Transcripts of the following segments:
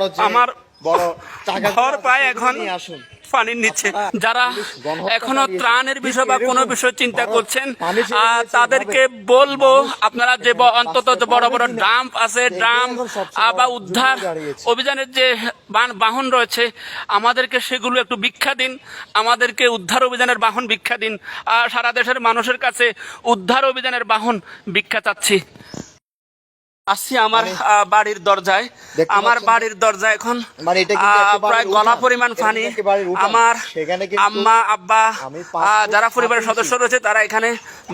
বড় আমার বড় ঘর প্রায় এখন পানির নিচে। আপনারা যারা এখনও ত্রাণের বিষয় বা কোনো বিষয় চিন্তা করছেন তাদেরকে বলব আপনারা যে অন্তত যে বড় বড়? ড্রাম্প আছে ড্রাম বা উদ্ধার অভিযানের যে বান- বাহন রয়েছে আমাদেরকে সেগুলো একটু ভিক্ষা দিন আমাদেরকে উদ্ধার অভিযানের বাহন ভিক্ষা দিন। আর সারা দেশের মানুষের কাছে উদ্ধার অভিযানের বাহন ভিক্ষা চাচ্ছি। আসছি আমার বাড়ির দরজায়। আমার বাড়ির দরজায় এখন মানে প্রায় গলা পরিমাণ পানি। আমার আম্মা আব্বা যারা পরিবারের সদস্য রয়েছে তারা এখানে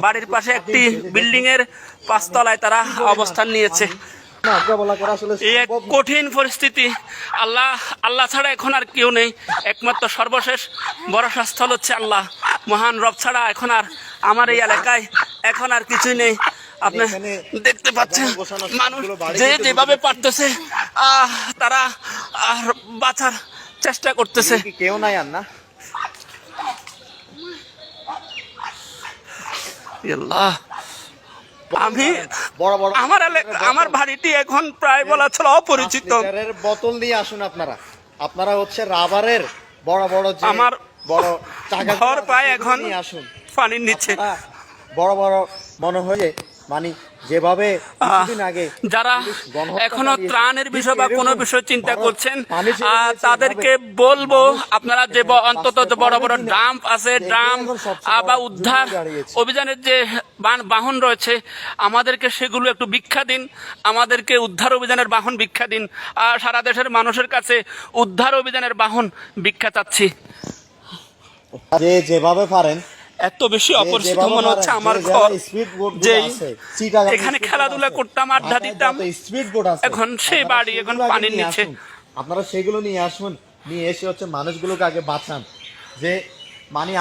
বাড়ির পাশে একটি বিল্ডিং এর পাঁচতলায় তারা অবস্থান নিয়েছে। কঠিন পরিস্থিতি। আল্লাহ আল্লাহ ছাড়া এখন আর কেউ নেই। একমাত্র সর্বশেষ ভরসা স্থল হচ্ছে আল্লাহ। মহান রব ছাড়া এখন আর আমার এই এলাকায় এখন আর কিছুই নেই। আপনি দেখতে পাচ্ছেন মানুষ যে যেভাবে পারতেছে আহ, তারা আহ, বাঁচার চেষ্টা করতেছে। কেউ নাই আর না? আল্লাহ আমি বড় বড় আমার আমার বাড়িটি এখন প্রায় বলা ছিল অপরিচিত। বোতল নিয়ে আসুন আপনারা। আপনারা হচ্ছে রাবারের বড় বড় আমার বড় ঘর প্রায় এখন আসুন। পানির নিচে। বড় বড় মনে হয় মানে যেভাবে আগে যারা এখনও ত্রাণের বিষয় বা কোনো বিষয় চিন্তা করছেন তাদেরকে বলব আপনারা যে অন্তত বড় বড় ড্রাম্প আছে ড্রাম বা উদ্ধার অভিযানের যে বাহন রয়েছে আমাদেরকে সেগুলো একটু ভিক্ষা দিন আমাদেরকে উদ্ধার অভিযানের বাহন ভিক্ষা দিন। আর সারা দেশের মানুষের কাছে উদ্ধার অভিযানের বাহন ভিক্ষা চাচ্ছি। যে যেভাবে পারেন এত বেশি অপরিচিত মনে হচ্ছে আমার ঘর চিটাগাং এখানে খেলাধুলা করতাম আড্ডা দিতাম এখন সেই বাড়ি এখন পানির নিচে। আপনারা সেগুলো নিয়ে আসুন নিয়ে এসে হচ্ছে মানুষগুলোকে আগে বাঁচান যে মানে